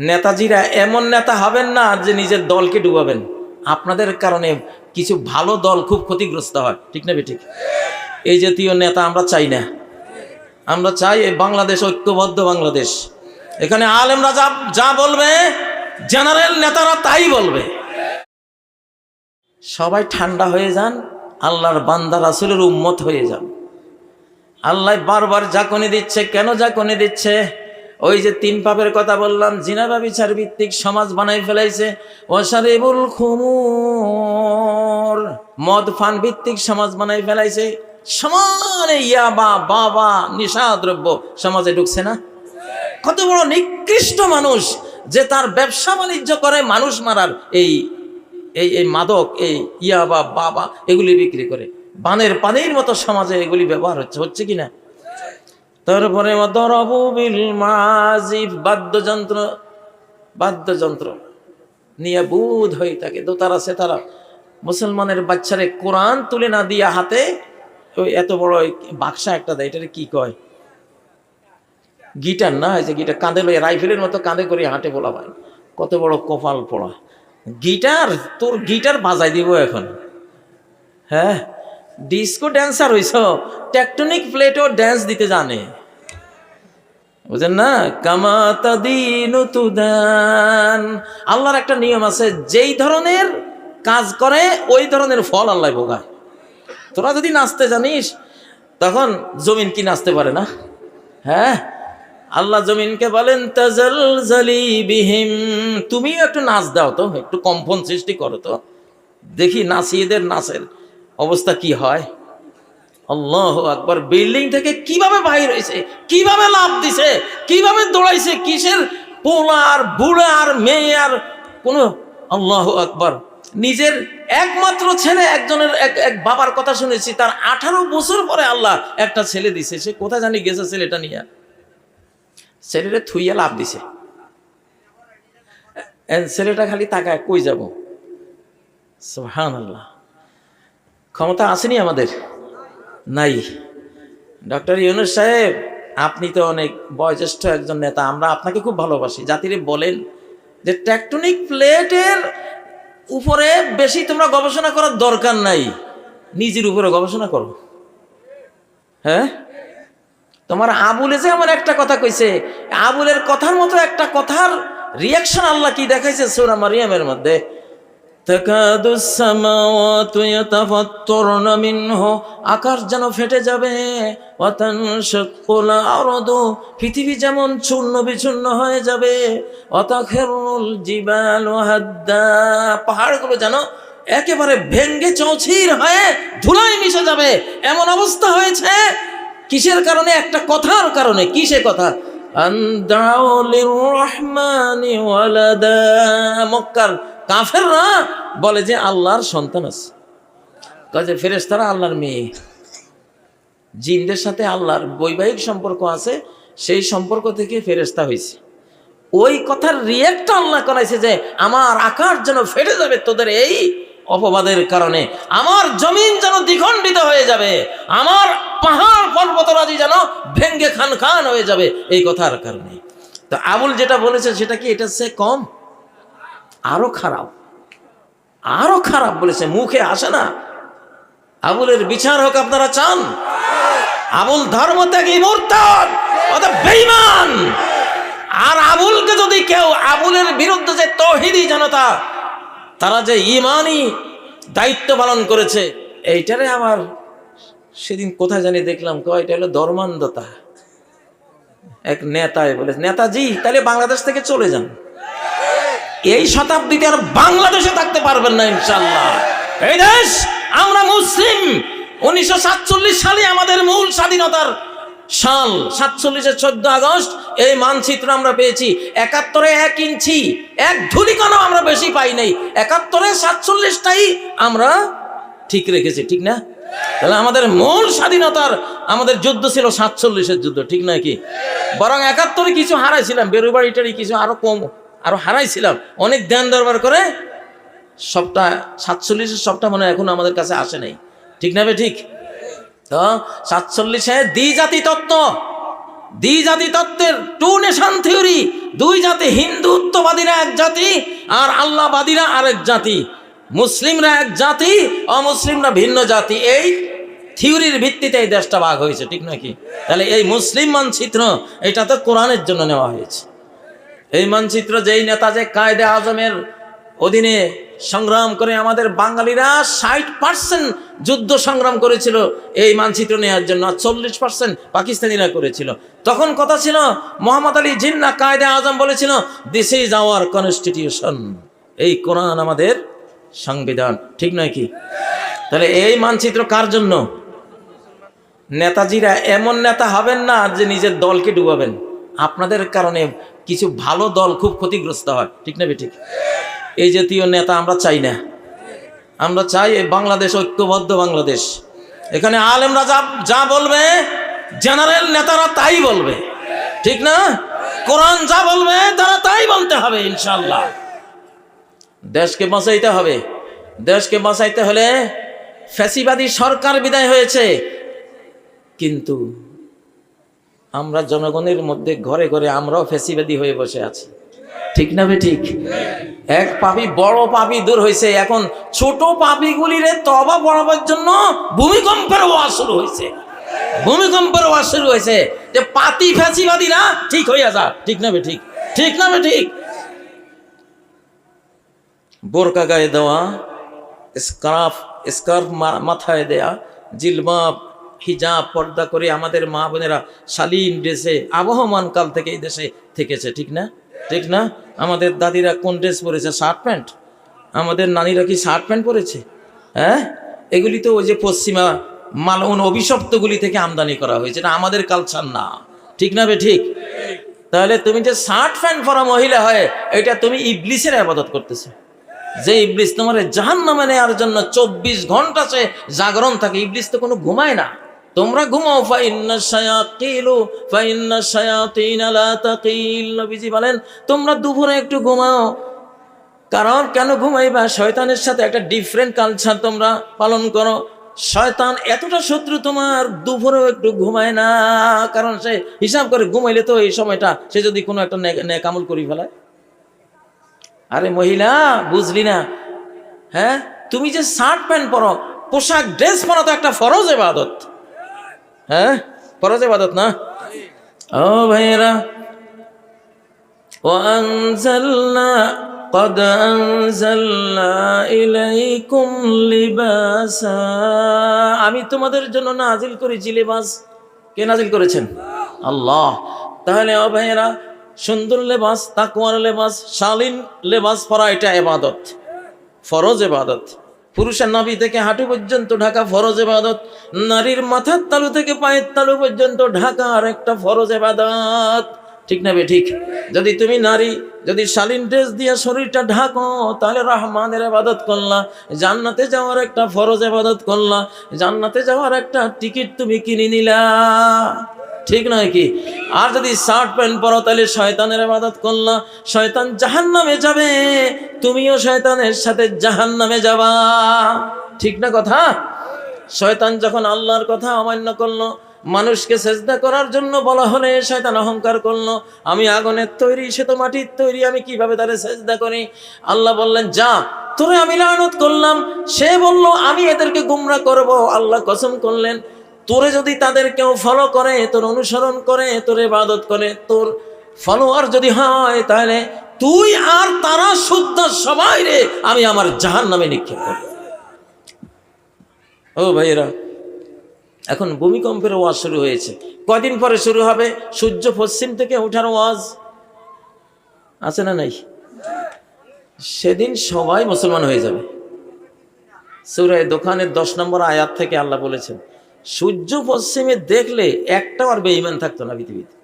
নেতাজিরা এমন নেতা হবেন না যে নিজের দলকে ডুবাবেন। আপনাদের কারণে কিছু ভালো দল খুব ক্ষতিগ্রস্ত হয়। ঠিক না ঠিক এই জাতীয় নেতা আমরা চাই না। আমরা চাই এই বাংলাদেশ, ঐক্যবদ্ধ বাংলাদেশ। এখানে আলেমরা যা যা বলবে, জেনারেল নেতারা তাই বলবে। সবাই ঠান্ডা হয়ে যান, আল্লাহর বান্দা রাসুলের উম্মত হয়ে যান। আল্লাহ বারবার জাকনি দিচ্ছে, কেন জাকনি দিচ্ছে? ওই যে তিন পাপের কথা বললাম জিনাবা বিচার ভিত্তিক সমাজ বানাই ফেলাইছে। ওসারিবুল খুমুর। মদ ফান ভিত্তিক সমাজ বানাই ফেলাইছে। সমানে ইয়াবা বাবা নিশা দ্রব্য সমাজে ঢুকছে না? কত বড় নিকৃষ্ট মানুষ যে তার ব্যবসা বাণিজ্য করে মানুষ মারার এই এই এই মাদক, এই ইয়াবা বাবা এগুলি বিক্রি করে। বানের পানির মতো সমাজে এগুলি ব্যবহার হচ্ছে হচ্ছে কি না? তারপরে দরবুবিল মাজিব বাদ্যযন্ত্র বাদ্যযন্ত্র নিয়ে বুধ হয়ে থাকে। দোতারা, সেতারা, মুসলমানের বাচ্চারে কোরআন তুলে না দিয়া হাতে ওই এত বড় বাক্সা একটা দেয়, এটারে কি কয়? গিটার না যে গিটার কাঁধে লয়ে রাইফেলের মতো কাঁধে করে হাঁটে বলা হয়। কত বড় কপাল পড়া। গিটার, তোর গিটার বাজাই দিব এখন। হ্যাঁ ডিস্কো ড্যান্সার হইছ, টেকটনিক প্লেটও ড্যান্স দিতে জানে। বুঝেন না? দিন তুদান আল্লাহর একটা নিয়ম আছে, যেই ধরনের কাজ করে, ওই ধরনের ফল আল্লাহ ভোগায়। তোরা যদি নাচতে জানিস, তখন জমিন কি নাচতে পারে না? হ্যাঁ? আল্লাহ জমিনকে বলেন তাজাল জালি বিহিম। তুমিও একটু নাচ দাও তো, একটু কম্পন সৃষ্টি করো তো। দেখি নাচিয়েদের নাচের অবস্থা কি হয়? আল্লাহ আকবর। বিল্ডিং থেকে কীভাবে বাহির হয়েছে কীভাবে লাভ দিছে? কীভাবে দৌড়াইছে? কিসের পোলার বুড়া আর মেয়ে আর কোনো আল্লাহ আকবর। নিজের একমাত্র ছেলে, একজনের এক এক বাবার কথা শুনেছি, তার আঠারো বছর পরে আল্লাহ একটা ছেলে দিছে। সে কোথায় জানি গেছে ছেলেটা নিয়ে। ছেলেটা থুইয়া লাভ দিছে। ছেলেটা খালি তাকায়, কই যাব? সুহান আল্লাহ ক্ষমতা আসেনি আমাদের? নাই। ডক্টর ইউনুস সাহেব, আপনি তো অনেক বয়োজ্যেষ্ঠ একজন নেতা, আমরা আপনাকে খুব ভালোবাসি। জাতিরে বলেন যে টেকটনিক প্লেটের উপরে বেশি তোমরা গবেষণা করার দরকার নাই। নিজের উপরে গবেষণা করো। হ্যাঁ? তোমার আবুলে যে আমার একটা কথা কইছে, আবুলের কথার মতো একটা কথার রিয়াকশন আল্লাহ কি দেখাইছে সূরা মারিয়ামের মধ্যে? তাকাদু সামাওয়াতু ইয়াতাফাত্তারনা মিনহু, আকাশ যেন ফেটে যাবে ওয়া তানশাক্কুল আরদু, পৃথিবী যেমন চূর্ণ বিচূর্ণ হয়ে যাবে ওয়া তাখিরুল জিবালু হাদ্দা, পাহাড়গুলো যেন একেবারে ভেঙ্গে চৌচির হয়ে ধুলায় মিশে যাবে। এমন অবস্থা হয়েছে। কিসের কারণে? একটা কথার কারণে। কিসে কথা? রহমানি ওয়ালাদা, মক্কার কাফেররা বলে যে আল্লাহর সন্তান আছে। কাজে ফেরেশতারা আল্লাহর মেয়ে। জিনদের সাথে আল্লাহর বৈবাহিক সম্পর্ক আছে, সেই সম্পর্ক থেকে ফেরেশতা হয়েছে। ওই কথার রিয়েক্ট আল্লাহ করাইছে যে, আমার আকাশ যেন ফেটে যাবে তোদের এই অপবাদের কারণে। আমার জমিন যেন দ্বিখণ্ডিত হয়ে যাবে। আমার পাহাড় পর্বতরাজি যেন ভেঙ্গে খান খান হয়ে যাবে। এই কথার কারণে। তো আবুল যেটা বলেছে সেটা কি? এটা সে কম? আরও খারাপ। আরও খারাপ বলেছে, মুখে আসে না। আবুলের বিচার হোক আপনারা চান। আবুল ধর্ম ত্যাগী মোরতাদ অর্থাৎ আর আবুলকে যদি কেউ আবুলের বিরুদ্ধে যে তহিদি জনতা, তারা যে ইমানই দায়িত্ব পালন করেছে, এইটারে আমার সেদিন কোথায় জানি দেখলাম তো এটা হলো ধর্মান্ধতা। এক নেতায় বলে নেতাজি, তাহলে বাংলাদেশ থেকে চলে যান। এই শতাব্দীতে আর বাংলাদেশে থাকতে পারবেন না ইনশাল্লাহ এই দেশ, আমরা মুসলিম। উনিশশো সাতচল্লিশ সালে আমাদের মূল স্বাধীনতার সাল সাতচল্লিশের চোদ্দ আগস্ট, এই মানচিত্র আমরা পেয়েছি। একাত্তরে এক ইঞ্চি, এক ধুলিকণা আমরা বেশি পাই নাই। একাত্তরে সাতচল্লিশটাই আমরা ঠিক রেখেছি, ঠিক না? তাহলে আমাদের মূল স্বাধীনতার, আমাদের যুদ্ধ ছিল সাতচল্লিশের যুদ্ধ, ঠিক না কি? বরং একাত্তরে কিছু হারাইছিলাম বেরুবাড়িটারি কিছু আরও কম আরও হারাইছিলাম। অনেক ধ্যান দরবার করে সবটা সাতচল্লিশের সবটা মনে এখন আমাদের কাছে আসে নাই। ঠিক না ঠিক? তো সাতচল্লিশে দ্বিজাতি তত্ত্ব দ্বিজাতি তত্ত্বের টু নেশন থিওরি। দুই জাতি হিন্দুত্ববাদীরা এক জাতি আর আল্লাহবাদীরা আরেক জাতি। মুসলিমরা এক জাতি, অমুসলিমরা ভিন্ন জাতি। এই থিওরির ভিত্তিতে এই দেশটা ভাগ হয়েছে, ঠিক নাকি তাহলে এই মুসলিম মানচিত্র এটা তো কোরআনের জন্য নেওয়া হয়েছে। এই মানচিত্র যেই নেতা যে কায়দে আজমের অধীনে সংগ্রাম করে আমাদের বাঙালিরা ষাট পার্সেন্ট যুদ্ধ সংগ্রাম করেছিল, এই মানচিত্র নেওয়ার জন্য চল্লিশ পার্সেন্ট পাকিস্তানিরা করেছিল। তখন কথা ছিল, মোহাম্মদ আলী জিন্না কায়দে আজম বলেছিল দিস ইজ আওয়ার কনস্টিটিউশন এই কোরআন আমাদের সংবিধান, ঠিক নয় কি? তাহলে এই মানচিত্র কার জন্য? নেতাজিরা এমন নেতা হবেন না যে নিজের দলকে ডুবাবেন। আপনাদের কারণে কিছু ভালো দল খুব ক্ষতিগ্রস্ত হয়। ঠিক না ঠিক এই জাতীয় নেতা আমরা চাই না। আমরা চাই এই বাংলাদেশ ঐক্যবদ্ধ বাংলাদেশ। এখানে আলেমরা যা যা বলবে, জেনারেল নেতারা তাই বলবে। ঠিক না? কোরআন যা বলবে, তারা তাই বলতে হবে ইনশাল্লাহ দেশকে বাঁচাইতে হবে। দেশকে বাঁচাইতে হলে ফ্যাসিবাদী সরকার বিদায় হয়েছে। কিন্তু আমরা জনগণের মধ্যে ঘরে ঘরে আমরাও ফেসিবাদী হয়ে বসে আছি। ঠিক না ঠিক? এক পাপি বড় পাপি দূর হয়েছে, এখন ছোট পাপিগুলিরে তবা পড়াবার জন্য ভূমিকম্পের ওয়াজ শুরু হয়েছে। ভূমিকম্পের ওয়াজ শুরু হয়েছে। যে পাতি ফ্যাসিবাদীরা ঠিক হইয়া যা। ঠিক না ঠিক? ঠিক না ঠিক? বোরকা গায়ে দেওয়া, স্কার্ফ স্কার্ফ মাথায় দেয়া জিলবাব হিজাব পর্দা করে আমাদের মা বোনেরা শালীন ড্রেসে, আবহমান কাল থেকে এই দেশে থেকেছে, ঠিক না? ঠিক না? আমাদের দাদিরা কোন ড্রেস পরেছে? Shirt pant? আমাদের নানিরা কি শার্ট প্যান্ট পরেছে? হ্যাঁ? এগুলি তো ওই যে পশ্চিমা মালন অভিশপ্তগুলি থেকে আমদানি করা হয়েছে, এটা আমাদের কালচার না। ঠিক না বে ঠিক? তাহলে তুমি যে শার্ট প্যান্ট পরা মহিলা হয়, এটা তুমি ইবলিসের আবাদত করতেছো। যে ইবলিস তোমার জাহান নামে নেওয়ার জন্য চব্বিশ ঘণ্টা সে জাগরণ থাকে, ইবলিস তো কোনো ঘুমায় না। তোমরা ঘুমাও, ফাইন্না নবীজি বলেন, তোমরা দুপুরে একটু ঘুমাও। কারণ কেন ঘুমাইবা? শয়তানের সাথে একটা ডিফারেন্ট কালচার তোমরা পালন করো। শয়তান এতটা শত্রু তোমার, দুপুরেও একটু ঘুমায় না। কারণ সে হিসাব করে ঘুমাইলে তো এই সময়টা সে যদি কোনো একটা নেকামল করি ফেলায় আরে মহিলা, বুঝলি না? হ্যাঁ? তুমি যে শার্ট প্যান্ট পরো, পোশাক, ড্রেস পরা, তো একটা ফরজ এবাদত হ্যাঁ ফরজ এবাদত না ও ভাইয়েরা وأنزلنا قد أنزلنا إليكم لباسا আমি তোমাদের জন্য নাজিল করেছি লেবাস কে নাজিল করেছেন আল্লাহ তাহলে ও ভাইয়েরা সুন্দর লেবাস তাকুয়ার লেবাস শালীন লেবাস পরা এটা এবাদত ফরজ এবাদত পুরুষের নাভি থেকে হাঁটু পর্যন্ত ঢাকা ফরজ এবাদত নারীর মাথার তালু থেকে পায়ের তালু পর্যন্ত ঢাকা আর একটা ফরজ এবাদত ঠিক না ঠিক? যদি তুমি নারী, যদি শালীন ড্রেস দিয়ে শরীরটা ঢাকো, তাহলে রহমানের আবাদত করলা। জান্নাতে যাওয়ার একটা ফরজ আবাদত করলা। জান্নাতে যাওয়ার একটা টিকিট তুমি কিনে নিলা। ঠিক নয় কি? আর যদি শার্ট প্যান্ট পরো, তাহলে শয়তানের আবাদত করলা। শয়তান জাহান নামে যাবে, তুমিও শয়তানের সাথে জাহান নামে যাবা। ঠিক না কথা? শয়তান যখন আল্লাহর কথা অমান্য করল, মানুষকে সেজদা করার জন্য বলা হলে শয়তান অহংকার করল। আমি আগুনের তৈরি সে তো মাটির তৈরি, আমি কীভাবে তারে সেজদা করি? আল্লাহ বললেন, যা, তোরে আমি লানত করলাম। সে বলল, আমি এদেরকে গুমরা করব। আল্লাহ কসম করলেন। তোরে যদি তাদের কেউ ফলো করে, তোর অনুসরণ করে, তোর ইবাদত করে, তোর ফলোয়ার যদি হয়, তাহলে তুই আর তারা শুদ্ধ সবাই রে, আমি আমার জাহান নামে নিক্ষেপ করব। ও ভাইয়েরা, এখন ভূমিকম্পের ওয়াজ শুরু হয়েছে। কদিন পরে শুরু হবে? সূর্য পশ্চিম থেকে ওঠার ওয়াজ। আছে না নাই? সেদিন সবাই মুসলমান হয়ে যাবে। সুরায় দোকানের দশ নম্বর আয়াত থেকে আল্লাহ বলেছেন সূর্য পশ্চিমে দেখলে একটাও আর বেঈমান থাকতো না পৃথিবীতে।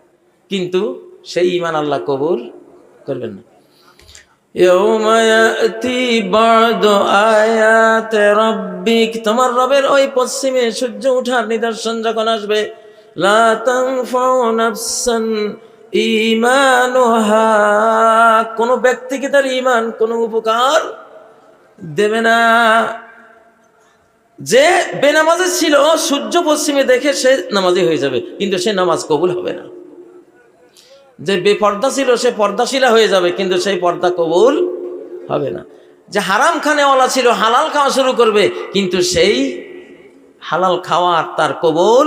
কিন্তু সেই ইমান আল্লাহ কবুল করবেন না। তোমার রবের ওই পশ্চিমে সূর্য উঠার নিদর্শন যখন আসবে কোন ব্যক্তিকে তার ইমান কোনো উপকার দেবে না। যে বেনামাজে ছিল, সূর্য পশ্চিমে দেখে সে নামাজি হয়ে যাবে, কিন্তু সে নামাজ কবুল হবে না। যে বেপর্দা ছিল, সে পর্দাশীলা হয়ে যাবে, কিন্তু সেই পর্দা কবুল হবে না। যে হারাম খানেওয়ালা ছিল, হালাল খাওয়া শুরু করবে, কিন্তু সেই হালাল খাওয়ার তার কবুল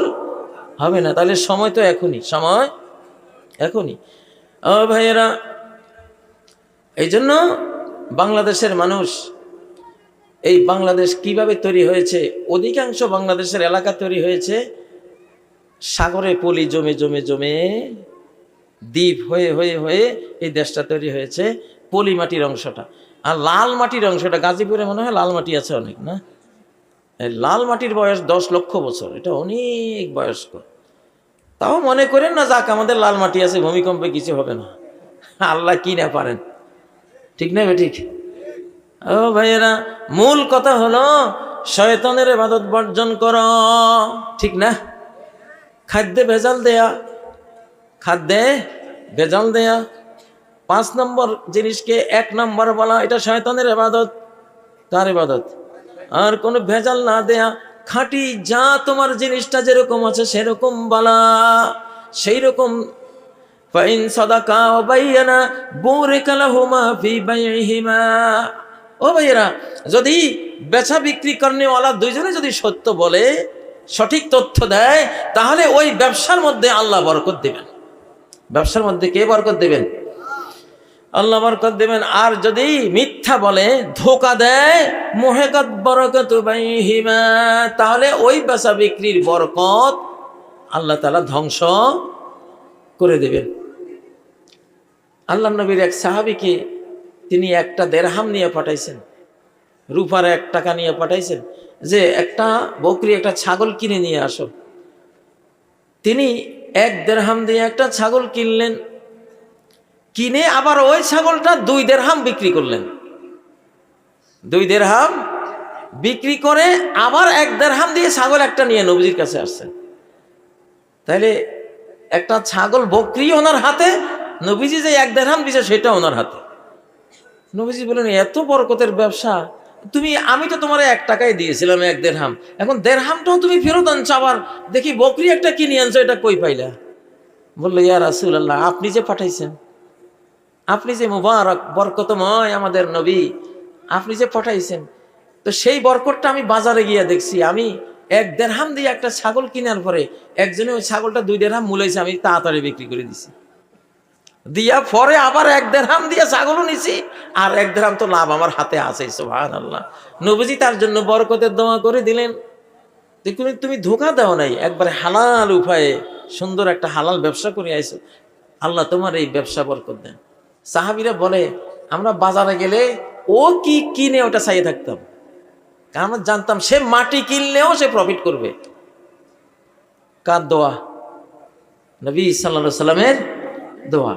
হবে না। তাহলে সময় তো এখনই, সময় এখনই। ও ভাইয়েরা এই জন্য বাংলাদেশের মানুষ এই বাংলাদেশ কীভাবে তৈরি হয়েছে? অধিকাংশ বাংলাদেশের এলাকা তৈরি হয়েছে সাগরে পলি, জমে জমে জমে, দ্বীপ, হয়ে হয়ে হয়ে এই দেশটা তৈরি হয়েছে পলি মাটির অংশটা। আর লাল মাটির অংশটা, গাজীপুরে মনে হয় লাল মাটি আছে অনেক, না? লাল মাটির বয়স দশ লক্ষ বছর, এটা অনেক বয়স্ক। তাও মনে করেন না, যাক, আমাদের লাল মাটি আছে, ভূমিকম্পে কিছু হবে না। আল্লাহ কি না পারেন। ঠিক না ঠিক? ও ভাইয়েরা, মূল কথা হলো শয়তানের ইবাদত বর্জন কর। ঠিক না? খাদ্যে ভেজাল দেয়া, খাদ্যে ভেজাল দেয়া। পাঁচ নম্বর জিনিসকে এক নম্বর বলা, এটা শয়তানের ইবাদত। তার এবাদত আর কোনো ভেজাল না দেয়া, খাঁটি যা তোমার জিনিসটা যেরকম আছে সেরকম বলা। সেই রকম ফাইন সদাকা বাইয়ানা বুরিকা লাহুমা ফি বাইহিমা ও ভাইয়েরা, যদি বেচা বিক্রি করেওয়ালা দুইজনে যদি সত্য বলে, সঠিক তথ্য দেয়, তাহলে ওই ব্যবসার মধ্যে আল্লাহ বরকত দেবেন। ব্যবসার মধ্যে কে বরকত দেবেন? আল্লাহ বরকত দেবেন। আর যদি মিথ্যা বলে, ধোকা দেয়, মোহেকত বরকত বাইহিমা, তাহলে ওই বেচা বিক্রির বরকত আল্লাহ তালা ধ্বংস করে দেবেন। আল্লাহ নবীর এক সাহাবিকে তিনি একটা দেড়হাম নিয়ে পাঠাইছেন, রূপার এক টাকা নিয়ে পাঠাইছেন, যে একটা বকরি, একটা ছাগল কিনে নিয়ে আসো। তিনি এক দেড়হাম দিয়ে একটা ছাগল কিনলেন, কিনে আবার ওই ছাগলটা দুই দেড়হাম বিক্রি করলেন। দুই দেড়হাম বিক্রি করে আবার এক দেড়হাম দিয়ে ছাগল একটা নিয়ে নবজির কাছে আসছেন। তাইলে একটা ছাগল বকরি ওনার হাতে, নবীজি যে এক দেড়হাম দিছে সেটা ওনার হাতে। নবীজি বলেন এত বরকতের ব্যবসা, তুমি, আমি তো তোমার এক টাকায় দিয়েছিলাম, এক দেড়হাম। এখন দেড়হামটাও তুমি ফেরত আনছো, আবার দেখি বকরি একটা কিনে আনছো, এটা কই পাইলা? বলল, ইয়া রাসুল্লাহ আপনি যে পাঠাইছেন, আপনি যে মুবারক, বরকতময় আমাদের নবী, আপনি যে পাঠাইছেন, তো সেই বরকতটা আমি বাজারে গিয়ে দেখছি। আমি এক দেড়হাম দিয়ে একটা ছাগল কেনার পরে, একজনে ওই ছাগলটা দুই দেড়হাম মূলাইছে, আমি তাড়াতাড়ি বিক্রি করে দিছি। দিয়া পরে আবার এক দেড়হাম দিয়ে ছাগলও নিছি। আর এক দেড়হাম তো লাভ আমার হাতে আছে সোহান আল্লাহ নবীজি তার জন্য বরকতের দোয়া করে দিলেন। দেখুন, তুমি ধোকা দাও নাই, একবারে হালাল উপায়ে সুন্দর একটা হালাল ব্যবসা করে আইছো। আল্লাহ তোমার এই ব্যবসা বরকত দেন। সাহাবিরা বলে, আমরা বাজারে গেলে ও কি কিনে ওটা চাইয়ে থাকতাম? কারণ জানতাম, সে মাটি কিনলেও সে প্রফিট করবে। কার দোয়া? নবী সাল্লা সাল্লামের দোয়া